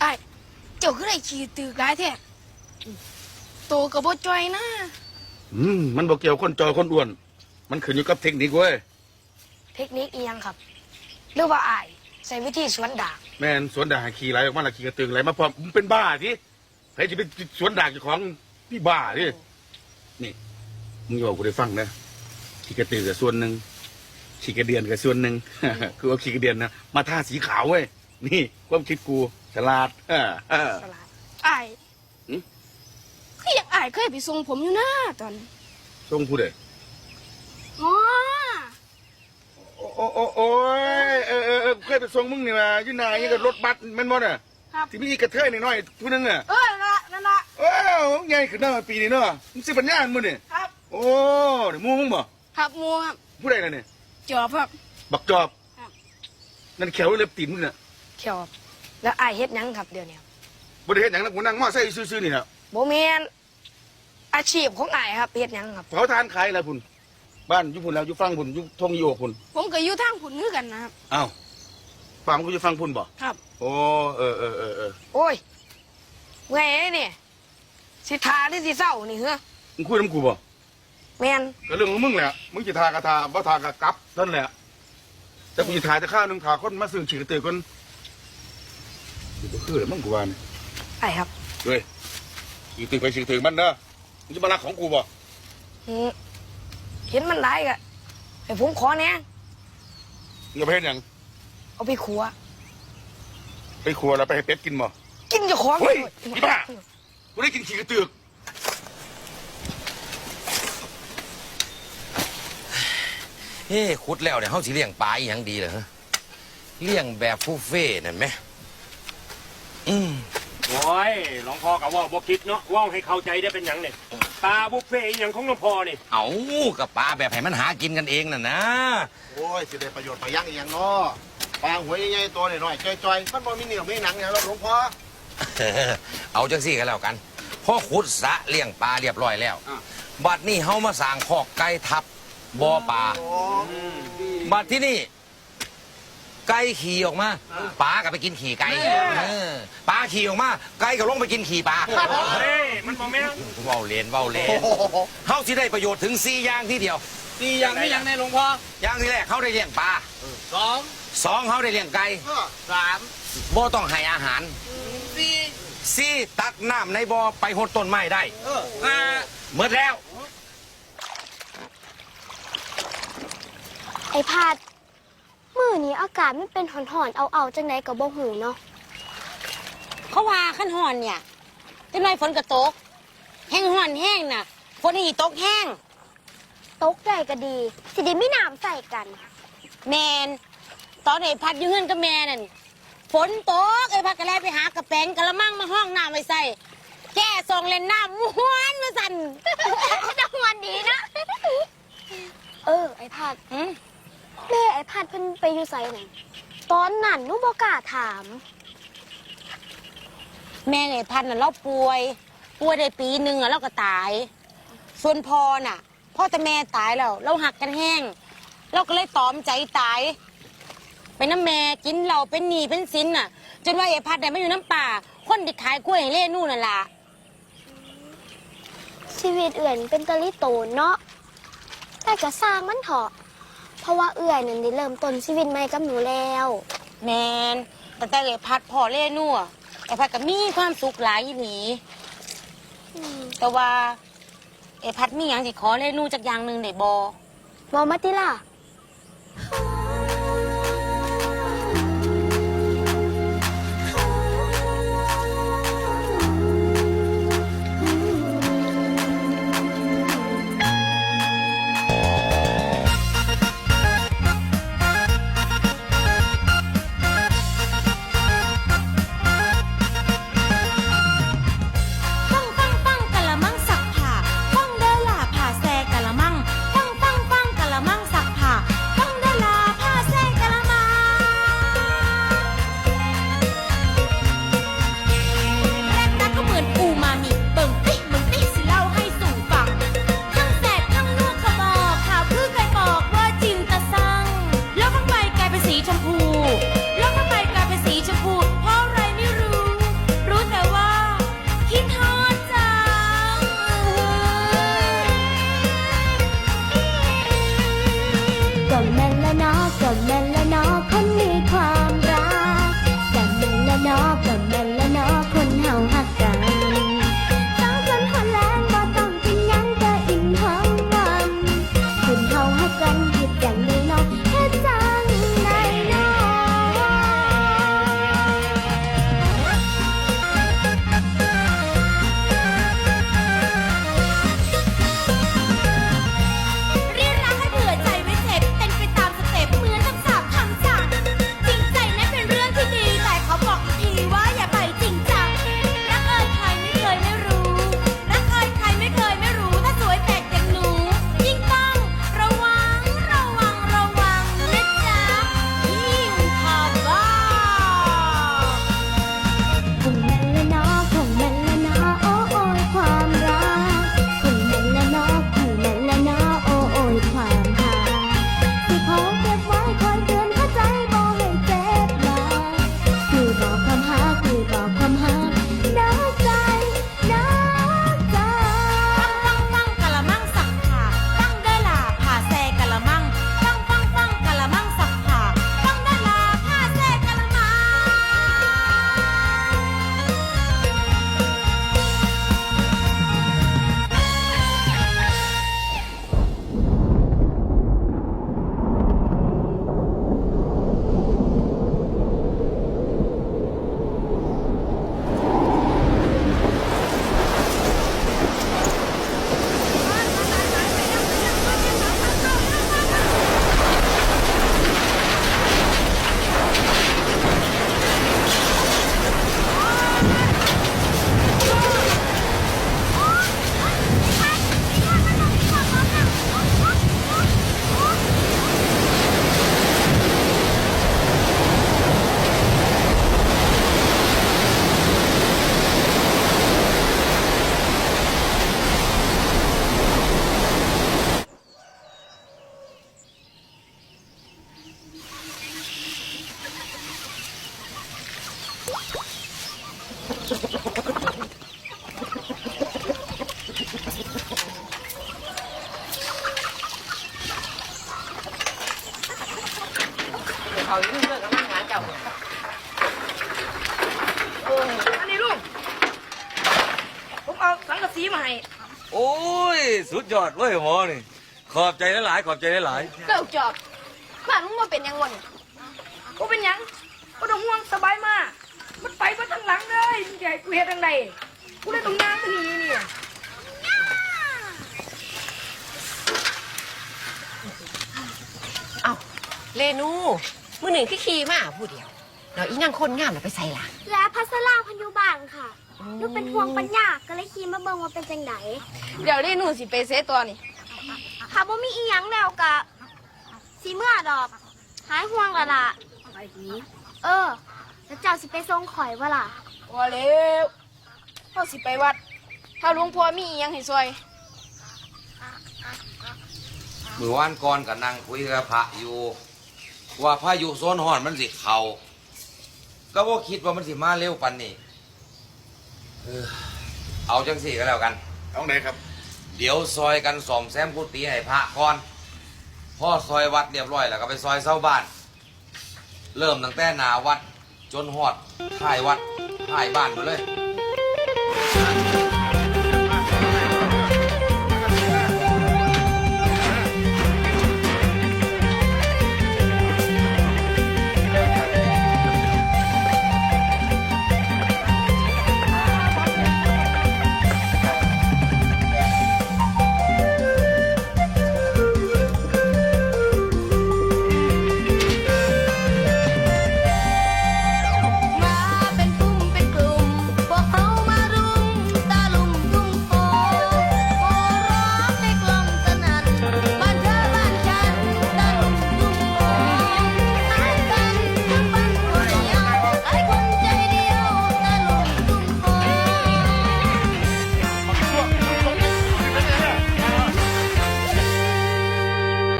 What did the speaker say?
ไอ้ายเจ้าคือได้ขี่ตึกหลายแท้โตกับบ่จอยนะอืมมันบอกเกี่ยวคนจอยคนอ้วน มันขึ้นอยู่กับเทคนิคเว้ย เทคนิคอีหยังครับ หรือว่าอ้ายใส่วิธีสวนดากแม่นสวนด่างขี่ไหลออกมาและขี่กระตึงไหลมาพร้อมมึงเป็นบ้าสิใครจะเป็นสวนด่างเจ้าของพี่บ้าดินี่มึงอย่าบอกกูได้ฟังนะขี่กระตือกับส่วนหนึ่งขี่กระเดียนกับส่วนหนึ่ง คือเอาขี่กระเดียนนะมาทาสีขาวเว้ย นี่ความคิดกูฉลาดเออเออ สลาดอ้ายหึ คืออยากอ้ายเคยไปส่งผมอยู่นะตอนทรงผู้ใดอ๋อโอ้โอ้โอ้โอ้ยเออเออเออเคยไปส่งมึงนี่มาอยี่นายนี่กับรถบัสแมันบ่น่ะครับ ที่มีกระเทยน้อยๆผู้หนึงอะเออนั่นละนั่นละโอ้ยใหญ่ขึ้นหน้าปีนี้เนาะมึงสิปัญญามึงนี่ครับ โอ้เดี๋ยวมูมึงบ่ครับหมูครับผู้ใดล่ะเนี่ยจอบครับ บักจอบครับ นั่นแขวเล็บตีนมึงน่ะ เขียวครับแล้วอ้ายเฮ็ดหยังครับเดี๋ยวนี้ครับบ่ได้เฮ็ดหยังนะกูนั่งมอไซค์ซื่อๆนี่น่ะบ่แม่นอาชีพของอ้ายครับเฮ็ดหยังครับ เผาทานขายอะไรพุ่นบ้านอยู่พุ่นแล้วอยู่ฟังพุ่นอยู่ทงอยู่พุ่นผมก็อยู่ทางผุนคือกันนะครับ อ้าวฟังกูอยู่ฟังพุ่นบ่ครับ โอ้เออเออเออเออโอ้ยไงเนี่ยสิทาหรือสิเศร้านี่เหรอมึงคุยน้ำกูบ่แมนก็เรื่องของมึงแหละมึงจะทากระทาบ่ทากระกลับนั่นแหละแต่กูจะทาจะข้าวหนึงทาคนมาซื้อฉีกระตือคนกู บ่คือแล้วมึงกูว่านี่ไอ้ครับเฮ้ยฉีกระตือไปฉีกระตือมันเด้อมึงจะมารักของกูบ่อืมเห็นมันได้กะไอ้ผมขอแหน่มึงจะไปเฮ็ดหยังเอาไปขัว ไปครัวแล้วไปให้เป็ดกินบ่ กินเจะของเฮ้ยอีบ้า กูได้กินฉีกระตือกเฮ้ขุดแล้วเนี่ยเขาสิเลี้ยงปลาอหย่างดีเหรอฮะเลี้ยงแบบฟูเฟ่นั่นไหมอืม โอ้ยหลวงพ่อกับว่าบ่คิดเนาะเว่าให้เข้าใจได้เป็นหยังเนี่ยตาบุฟเฟ่ต์อหย่างของหลวงพ่อนี่เอากับปลาแบบให้มันหากินกันเองน่ะนะ โอ้ยสิได้ประโยชน์ประหยัดอหย่างเนาะปลาหัวใหญ่ๆตัวหน่อยๆจ่อยๆมันบ่มีเหนียวมีหนังอย่างเราหลวงพ่อ เอาจังสี่กันแล้วกันพอขุดสระเลี้ยงปลาเรียบร้อยแล้วบัดนี้เฮามาสร้างคอกไก่ทับบ่อปลาโอ้ดีบัดที่นี่ ไก่ขี่ออกมาปลาก็ไปกินขี่ไก่เออปลาขี่ออกมาไก่ก็ลงไปกินขี่ปลาเฮ้ยมันบ่แม่นเว้าเลนเว้าเลนเฮาสิได้ประโยชน์ถึงสี่อย่างที่เดียวสี่อย่างนี้อย่างในหลวงพ่ออย่างที่แรกเขาได้เลี้ยงปลาสองสองเขาได้เลี้ยงไก่สามบ่ต้องให้อาหารสี่สี่ตักน้ำในบ่อไปหดต้นไม้ได้เออห้าหมดแล้ว ไอ้พัด มือนี้อากาศมันเป็นหอนๆเอาๆจังไหนกับบ่หูเนาะเขาว่าขั้นหอนเนี่ยจังไรฝนก็ตก แห้งหอนแห้งน่ะ ฝนนี่ตกแห้ง ตกใจก็ดี สิไดีไม่น้ำใส่กัน แมนตอนไอ้พัดอยืงเงินกับแม่นั่นฝนตกไอ้พัดก็เลยไปหากระแปงกระมังมาห้องน้ำไว้ใส่ แก้ซองเล่นน้ำม้วนมาสั่น น้ำวันดีนะ เออ ไอ้พัดหืม แม่ไอ้พัดเพิ่นไปอยู่ไสนั่นตอนนั้นหนูบ่กล้าถาม แม่ไอ้พัดน่ะเราป่วย ป่วยได้ปีหนึ่งอะเราก็ตาย ส่วนพ่อน่ะ พ่อแต่แม่ตายแล้ว เราหักกันแห้ง เราก็เลยตอมใจตาย ไปน้ำแม่กินเหล้าเป็นหนีเป็นสินน่ะ จนว่าไอ้พัดเนี่ยไม่อยู่น้ำป่า คนที่ขายกล้วยให้เล่นู่นน่ะล่ะ ชีวิตเอื่อนเป็นตะลิโตนเนาะแต่ก็สร้างมันเถอะ เพราะว่าเอื่อยนั่นได้เริ่มต้นชีวิตใหม่กับหนูแล้ว แมนแต่แต่ไอ้พัดพ่อเล่นู่นไอ้พัดก็มีความสุขหลายอีหลีอืมแต่ว่าไอ้พัดมีอย่างสิขอเล่นู่จากอย่างหนึ่งได้บอบอมาติล่ะ เขาอยู่เรื่องกับมันหาเจ้าอันนี้ลุงผมเอาสังกะสีมาให้โอ้ย สุดยอดเว้ยหมอนี่ ขอบใจหลายๆขอบใจหลายเลิกจอบบ้านมึงมาเป็นหยังวะนี่กูเป็นหยังกูต้องห่วงสบายมาก ไปมาทั้งหลังเลยมึงจะให้กูเฮ็ดจังไดกูเลยต้องย่างไปนี่เนี่ยเอาเรนูมือหนึ่งขี้ขี่มาผู้เดียวเราอีนั่งคนงามน่ะไปใส่ละและพัสลาพันยุบานค่ะลูกเป็นห่วงปัญญาก็เลยขี่มาเบิ่งว่าเป็นจังไดเดี๋ยวได้หนูสิไปเซตัวนี่ถ้าบ่มีอีหยังแล้วกะสีเมื่อดอกหายห่วงและล่ะ เออ แล้วเจ้าสิไปส่งข่อยว่าล่ะว่าแล้วเขาสิไปวัด ถ้าหลวงพ่อมีอีหยังให้ซอย มือวานก่อนกับนางคุยกับพระอยู่ ว่าพายุโซนหอนมันสิเขาก็ว่าคิดว่ามันสิมาเร็วปันนี่เออเอาจังสี่ก็แล้วกันเอาไหนครับ เดี๋ยวซอยกันสอมแซมกุฏิให้พระก่อนพ่อซอยวัดเรียบร้อยแล้วก็ไปซอยเสาบ้าน เริ่มตั้งแต่หนาวัด จนหอดถ่ายวัดถ่ายบ้านไปเลย